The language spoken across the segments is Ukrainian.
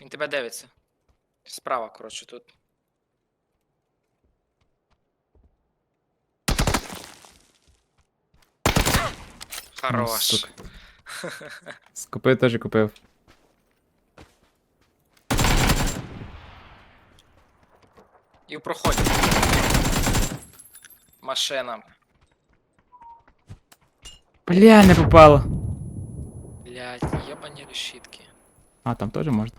Він тебе дивиться. Справа, коротше, тут. Хорош. сука. Скупив теж купив. І в проході. Машина. Бля, не попало. Блять, єбані решітки. А, там теж можна.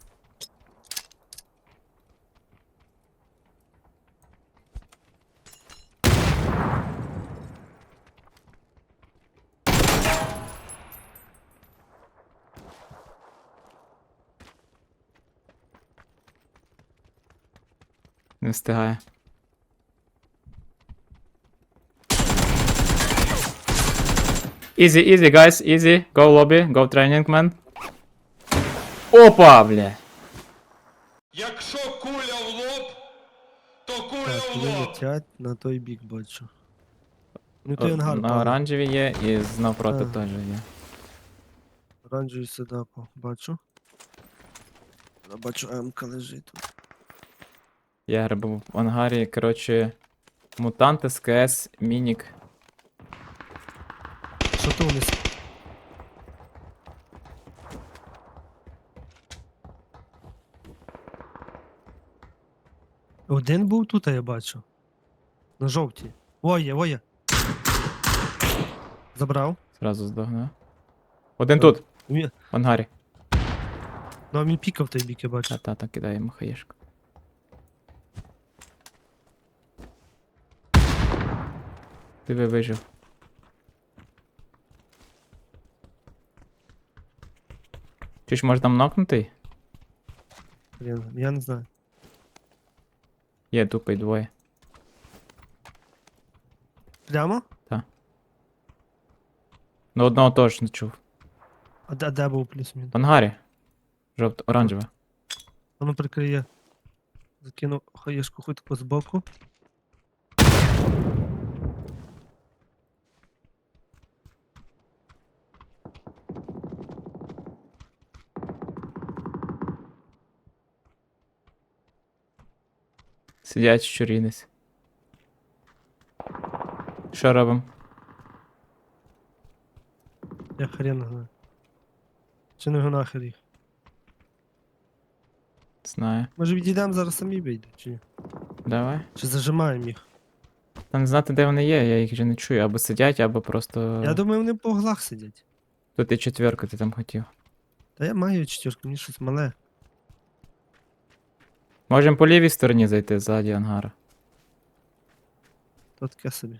Не встигає. Easy, easy, guys, easy. Go lobby, go training, man. Опа, бля. Якщо куля в лоб, то куля Так, в вони лоб. летять на той бік бачу. Ну той ангар На пали. оранжеві є і навпроти Ага. теж є. Оранжевий седапо, бачу. Я бачу М-ка лежить тут. Я грибу в ангарі, коротше, мутант СКС, Мінік. Що то вони? с- Один був тут, я бачу. На жовтій. О, є, о, є. Забрав. Зразу здогнув. Один Так. тут, Він- в ангарі. Ну, а він пікав той бік, я бачу. Та-та-та, кидає йому хаєшку. Ти би вижив. Чи ж може там нокнутий? Блін, я не знаю. Є тупий двоє. Прямо? Ну одного точно чув. А де, де був плюс-мінус? В ангарі. Жовто, оранжеве. Воно прикриє. Закинув хаєшку хоч збоку. Сидять щурінець. Що робимо? Я хрен знаю. Чи не нахер їх? Знаю. Може відійдемо зараз самі вийдуть, чи ні? Давай. Чи зажимаємо їх? Та не знати, де вони є, я їх вже не чую. Або сидять, або просто. Я думаю, вони по углах сидять. Тут і четверка ти там хотів. Та я маю четвірку, мені щось мале. Можемо по лівій стороні зайти ззаді ангара. То таке собі.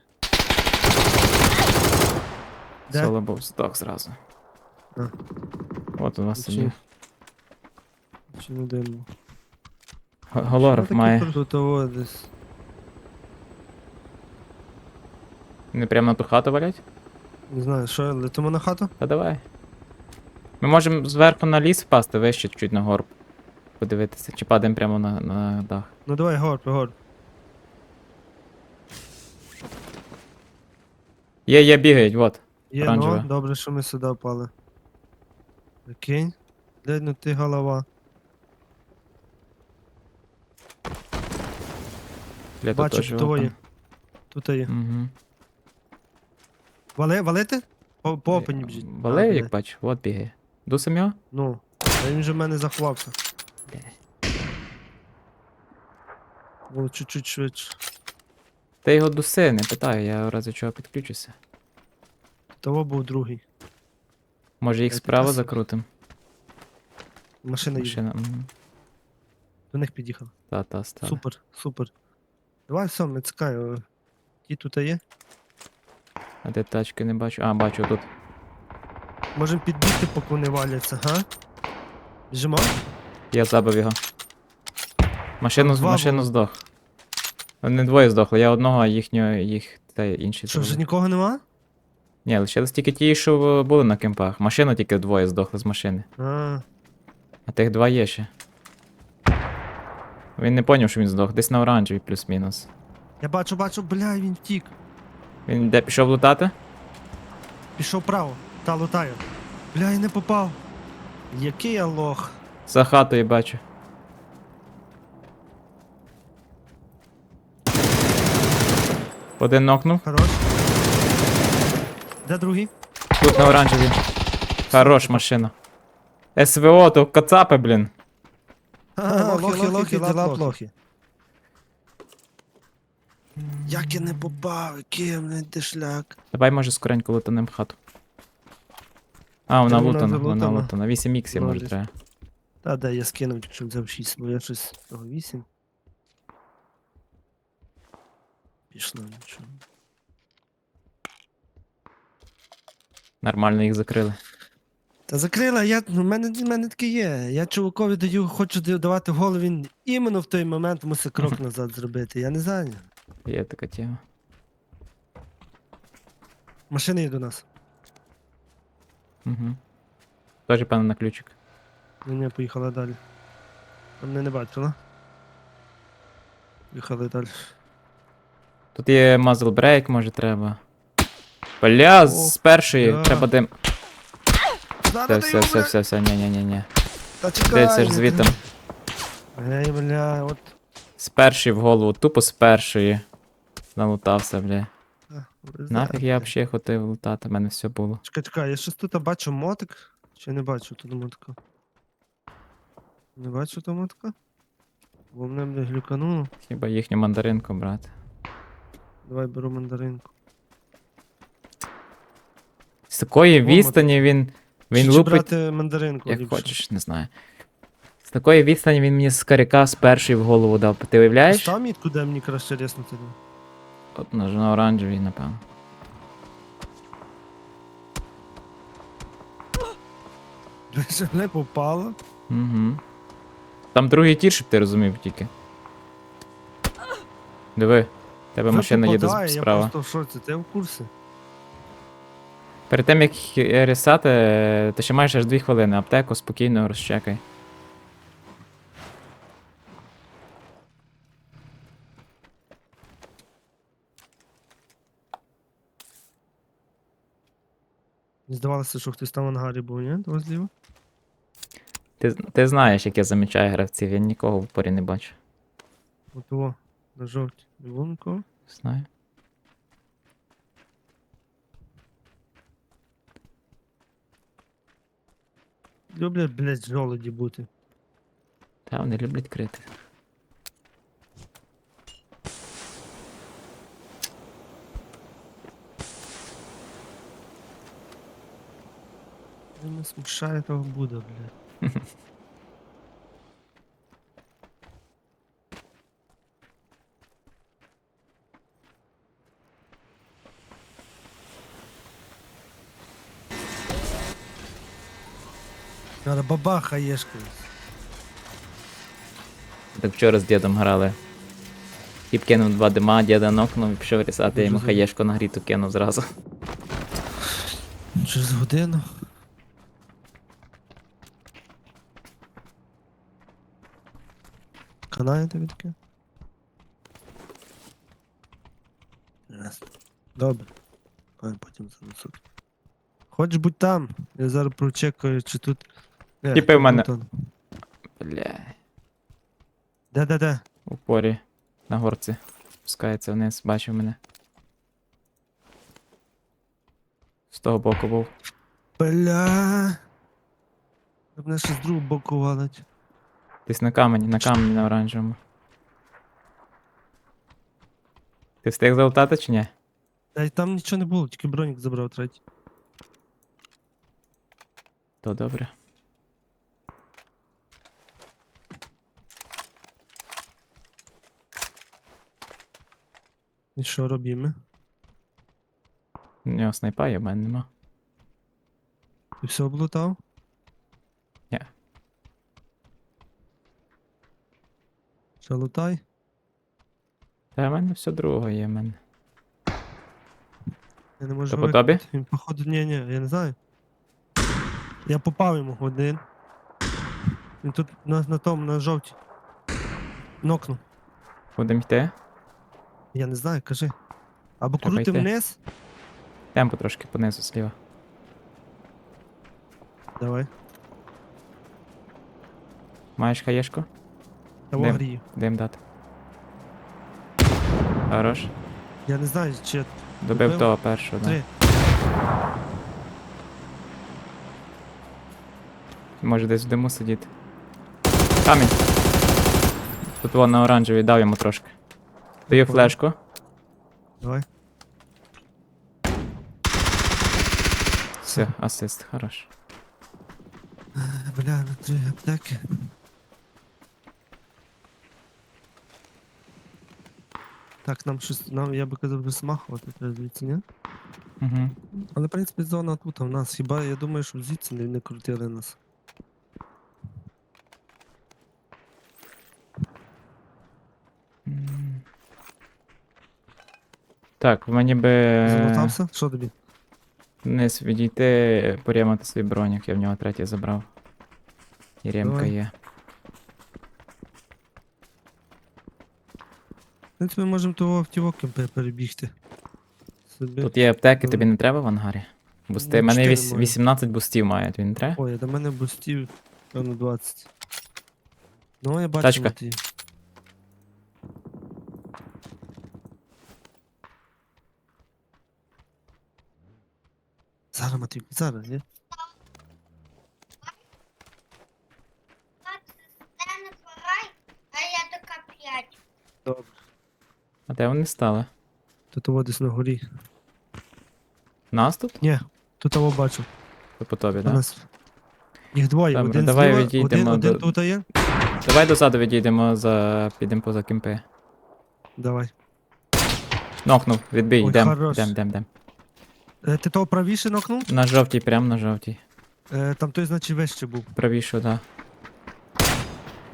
Де? Соло був здох зразу. А. От у вас Чи- сидів. Чи не дивно? Г- Голоров має. Тут того десь. Не прямо на ту хату валять? Не знаю, що, летимо на хату? Та давай. Ми можемо зверху на ліс впасти, вище чуть на горб. Подивитися, чи падаємо прямо на, на дах. Ну давай, горб, горб. Є, є, бігають, от. Є, Оранжеве. ну, добре, що ми сюди впали. Окей. Де ну ти голова? Бля, тут Бачу, теж тут є. Тут є. Угу. Вали, валити? По, по опені бжіть. Валею, як бачу, от бігає. Дусим його? Ну, а він же в мене заховався. Було чуть-чуть швидше. Та його дуси, не питаю, я разі чого підключуся. Того був другий. Може їх Я справа закрутим? Машина їде. Машина. До них під'їхав. Та, та, стара. Супер, супер. Давай все, ми цікаємо. Ті тут є. А де тачки не бачу? А, бачу тут. Можемо підбігти, поки вони валяться, га? Біжимо? Я забив його. Машину, Два машину здох. Вони двоє здохли, я одного, а їхнього, їх та інші Що, вже нікого нема? Ні, лишились тільки ті, що були на кемпах. Машину тільки двоє здохли з машини. А, А тих два є ще. Він не поняв, що він здох. Десь на оранжевій плюс-мінус. я бачу, бачу, бля, він втік. Він де пішов лутати? Пішов право. Та лутає. Бля, я не попав. Який я лох. За хатою бачу. Один нокнув. Хорош. Де другий? Тут на оранжевій. Хорош машина. СВО, то кацапи, блін. Лохи, лохи, діла плохи. Як я не попав, який блядь, дешляк. Давай, може, скоренько лутанем хату. А, вона Та вона лутана, вона залутана. лутана. 8 іксів, може, Вроді. треба. Та, де я скинув, якщо взяв 6, бо я щось того 8. Пішло нічого. Нормально їх закрили. Та закрила, я, в мене, в мене таке є. Я чувакові даю, хочу давати гол, він іменно в той момент мусить крок назад зробити. Я не знаю. Є така тема. Машина є до нас. Угу. Тоже, певно, на ключик. Ні, ні, поїхала далі. Мене не бачила. Поїхали далі. Тут є muzzle break, може треба. Бля, з першої бля. треба дим. Все, все, все, все, все, ні, ні, ні, ні. Та Де це ж звітом? Ей, бля, от. З першої в голову, тупо з першої. Налутався, бля. Нафіг я взагалі хотів лутати, в мене все було. Чекай, чекай, я щось тут бачу мотик. Чи не бачу тут мотика? Не бачу тут мотика? Бо мене бля глюкануло. Хіба їхню мандаринку брати. Давай беру мандаринку. З такої О, відстані він. Він Чи лупить. брати мандаринку Як ліпше? хочеш, не знаю. З такої відстані він мені з каряка з першої в голову дав. Ти уявляєш? Став мітку, де мені краще ріснути. От на, на оранжевій, напевно. Не попало. Угу. Там другий тір, щоб ти розумів тільки. Диви, тебе машина їде з- Я просто в шоці, ти в курсі? Перед тим як рісати, ти ще маєш аж 2 хвилини. Аптеку спокійно розчекай. Здавалося, що хтось там в ангарі був, ні? Того зліва? Ти, ти знаєш, як я замічаю гравців, я нікого в упорі не бачу. От о, на жовті. Не було нікого? Знаю. Люблять, блядь, жолоді бути. Та вони люблять крити. Мене смущає того буде, блядь. Зараз бабаха єшкою. Так вчора з дідом грали. Тіп кинув два дима, діда нокнув і пішов рісати, я йому хаєшку нагріту кинув зразу. Через годину. Канає тобі таке? Добре. Хай потім занесуть. Хоч будь там. Я зараз прочекаю, чи тут. Е, Тіпи в мене. тут он. Бля. Де, де, де? В упорі. На горці. Спускається вниз, бачив мене. З того боку був. Бля. Мене ще з другого боку валить. Десь на камені, на камені на оранжевому. Ти встиг залутати чи ні? Та й там нічого не було, тільки бронік забрав третій. То добре. І що робимо? У нього снайпа є, в мене нема. Ти все облутав? Ні. Лутай? Та в мене все другого є в мене. Я не можу. По тобі? Він походу, ні, ні, я не знаю. Я попав йому один. Він тут на, на тому, на жовтій. Нокнув. Будемо йти. Я не знаю, кажи. Або Треба крути йти. вниз. Темпо трошки понизу зліва. Давай. Маєш хаєшку? Того Де? грію. Дим дати. Хорош. Я не знаю, чи Добив Добив? того першого, да. три. Може десь в диму сидіти. Камінь. Тут вон на оранжевій дав йому трошки. Даю флешку. Давай. Все, асист, хорош. Бля, на три аптеки. Так, нам щось, нам, я би казав, би смахувати треба звідси, ні? Угу. Але, в принципі, зона тут, а в нас хіба, я думаю, що звідси не, не крутили нас. Так, в мені би Залутався? Що тобі? вниз відійти, порямати свій бронік, я в нього третій забрав. І ремка Давай. є. В принципі, ми можемо того автівоком перебігти. Собі. Тут є аптеки, тобі не треба в ангарі? Бусти. Ну, У мене чотири віс- маю. 18 бустів має, тобі не треба? Ой, до мене бустів, певно, 20. Ну, я бачу. Тачка. Матвій. Зараз, Матвій, зараз, ні? Стане порай, а я така п'ять. Добре. А де вони стали? Тут того десь на горі. Нас тут? Ні, тут того бачу. То по тобі, У так? нас... Їх двоє, Добре, один давай зліва, відійдемо один, один тут є. Давай дозаду відійдемо за. підемо поза кімпи. Давай. Нокнув, відбій, Ой, йдем, хорош. йдем, йдем, йдем. Е, ти того правіше нокнув? На жовтій, прям на жовтій. Е, там той, значить, вище був. Правіше, да.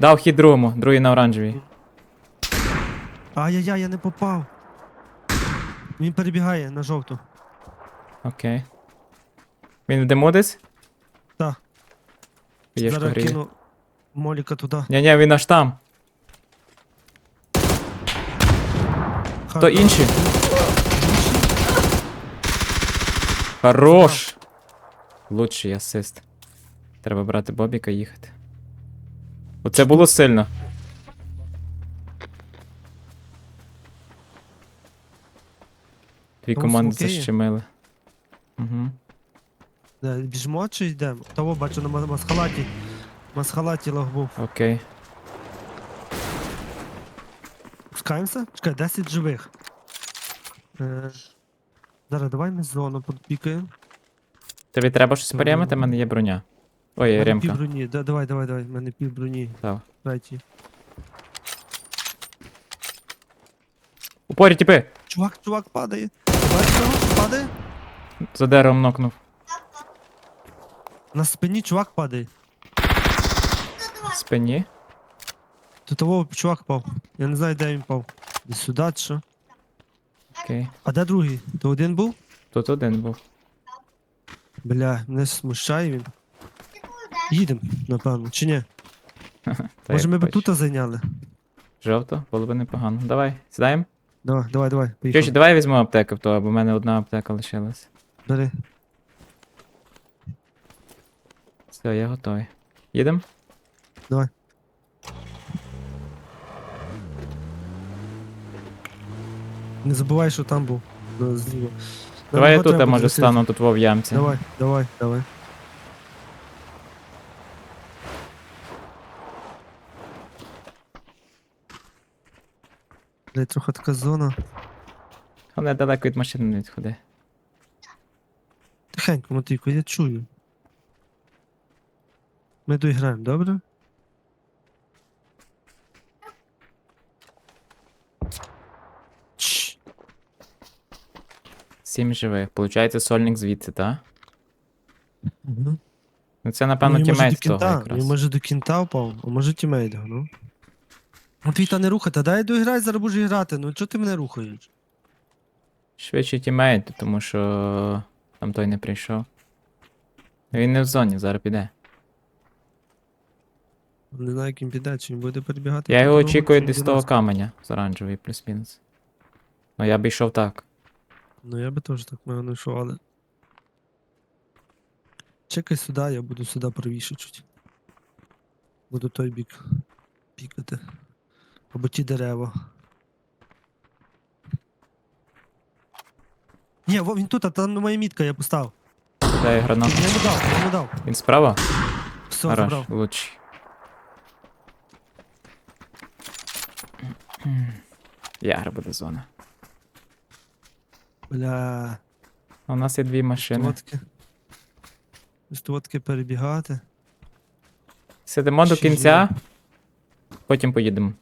Дав хід другому, другий на оранжевій. Ай-яй-яй, я не попав. Він перебігає на жовту. Окей. Він в диму десь? Так. П'єшку Зараз гріє. кину моліка туди. Ні, ні, він аж там. То Хорош. інші. Хорош! Лучший асист. Треба брати Бобіка і їхати. Оце було сильно. Дві Тому команди смоки є? защемили. Угу. Де, Біжмо чи йдемо? Того бачу на ма- масхалаті. Масхалаті лог був. Окей. Пускаємося? Чекай, 10 живих. Е, зараз давай ми зону підпікаємо. Тобі треба щось переймати, в мене є броня. Ой, У мене ремка. пів броні. Да, давай, давай, давай. У мене пів броні. Став. Третій. Упорі, тіпи! Чувак, чувак падає. Бачиш? Падає? За деревом нокнув. На спині чувак падає. В спині. Тут того чувак пав. Я не знаю, де він пав. Десь сюди чи що. Окей. А де другий? То один був? Тут один був. Бля, мене смущає він. Їдемо, напевно, чи ні? Та Може як ми б хочеш. тут зайняли? Жовто, було б непогано. Давай, сідаємо. Давай, давай, давай, Чуєш, поїхали. давай я візьму аптеку в того, бо в мене одна аптека лишилась. Бери. Все, я готовий. Їдемо? Давай. Не забувай, що там був. Ну, зліва. Нам Давай я його тут, треба а може стану тут в ямці. Давай, давай, давай. Блять, трохи така зона. Але далеко від машини не відходи. Тихенько, Матвійко, я чую. Ми доіграємо, добре? Сім живих. Получається сольник звідси, так? Угу. Ну це, напевно, тімейт того якраз. він може до кінта впав, а може тімейт, ну. Матвій, та не рухати, дай доіграй, зараз будеш грати, ну чого ти мене рухаєш? Швидше тімейт, тому що там той не прийшов. Він не в зоні, зараз піде. Не знаю, яким піде, чи він буде перебігати. Я його очікую десь того каменя з оранжевий плюс-мінус. Ну я б йшов так. Ну я би теж так мене знайшов, але. Чекай сюди, я буду сюди правіше чуть. Буду той бік пікати. Або ті дерева. Ні, во, він тут, а там моя мітка, я поставив. Дай гранату. Я йому дав, я йому дав. Він справа? Все, Хорош, забрав. лучший. Ягра буде зона. Бля, У нас є дві машини. стовотки. Стовотки перебігати. Сидимо до Ще кінця, потім поїдемо.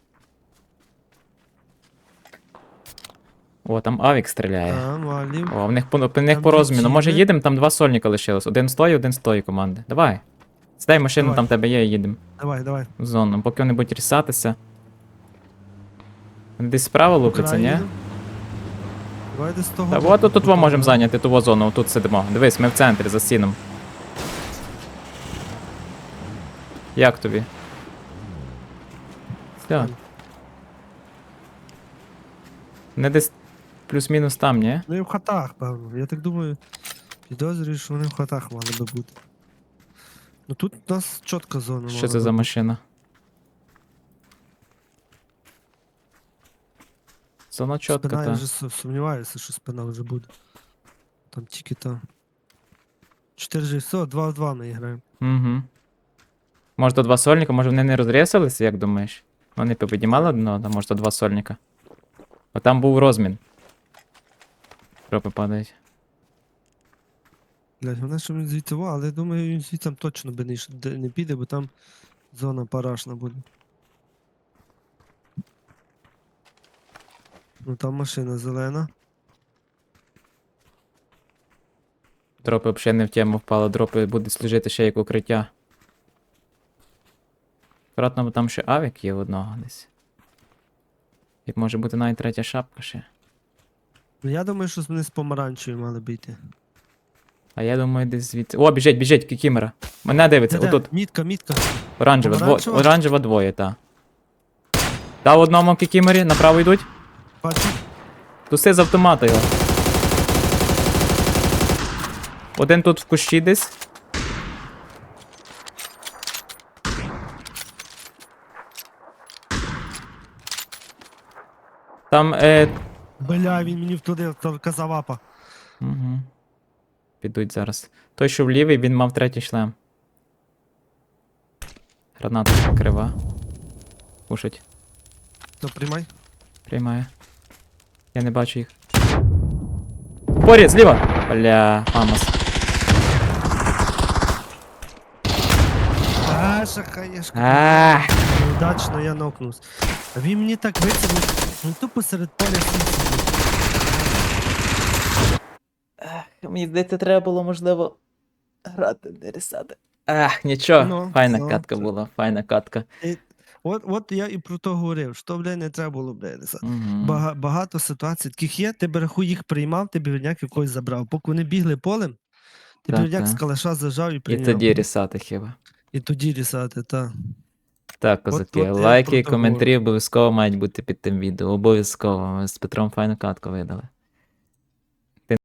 О, там Авік стріляє. Валів. О, в них по, в них Там по розміну. Може їдемо, там два сольника лишилось. Один з тої, один з тої команди. Давай. Сідай в машину, Давай. там тебе є, і їдемо Давай, давай. в зону. Поки вони будуть рісатися. Вони Десь справа лупиться, ні? Україну. Давай десь того. Та от тут во можемо зайняти ту во зону, тут сидимо. Дивись, ми в центрі за сіном. Як тобі? Все. Не десь плюс-мінус там, ні? Ну і в хатах, певно. Я так думаю, підозрюю, що вони в хатах мали би бути. Ну тут у нас чітка зона. Що мала це би за машина? Зона чітка, Спина, я та. вже су- сумніваюся, що спина вже буде. Там тільки там. 4 ж все, 2 в 2 ми граємо. Угу. Може то два сольника, може вони не розрісалися, як думаєш? Вони попіднімали одного, може то два сольника. Бо там був розмін. Тропи падають. Блять, вона що він звідси, во, але я думаю, він звідси там точно би не, йш- де- не піде, бо там зона парашна буде. Ну там машина зелена. Дропи взагалі не в тему впали, дропи будуть служити ще як укриття. Акуратно, бо там ще авік є в одного десь. І може бути навіть третя шапка ще. Ну я думаю, що вони з помаранчевою мали йти. А я думаю, десь звідси. О, біжить, біжить, кікімера. Мене дивиться, Де-де? отут. Мітка, мітка. Оранжева, дво... Помаранчева? оранжева двоє, та. Дав одному кікімері, направо йдуть. Бачу. Туси з автомата його. Один тут в кущі десь. Там, е... Бля, він мені туди казав апа. Угу. Підуть зараз. Той, що в лівий, він мав третій шлем. Граната крива. Пушить. То приймай. Приймає. Я не бачу їх. Поряд, зліва! Бля, Амос. А, шахаєшка. Ах, Неудачно я нокнувся. А він мені так вицілив. Ну тупо серед поля сидів. Мені здається, треба було, можливо, грати, не рисати. Ах, нічого. Ну, файна ну, катка це- була, файна катка. От, от я і про то говорив, що бля, не треба було бля, рисати. Угу. Бага, багато ситуацій таких є, ти берегу їх приймав, ти бівняк якогось забрав. Поки вони бігли полем, ти Так, бівняк з так. калаша зажав і І прийняв. тоді рисати хіба. І тоді рісати, так. Так, козаки, от я лайки і про коментарі обов'язково мають бути під тим відео. Обов'язково. Ми з Петром файну катку видали.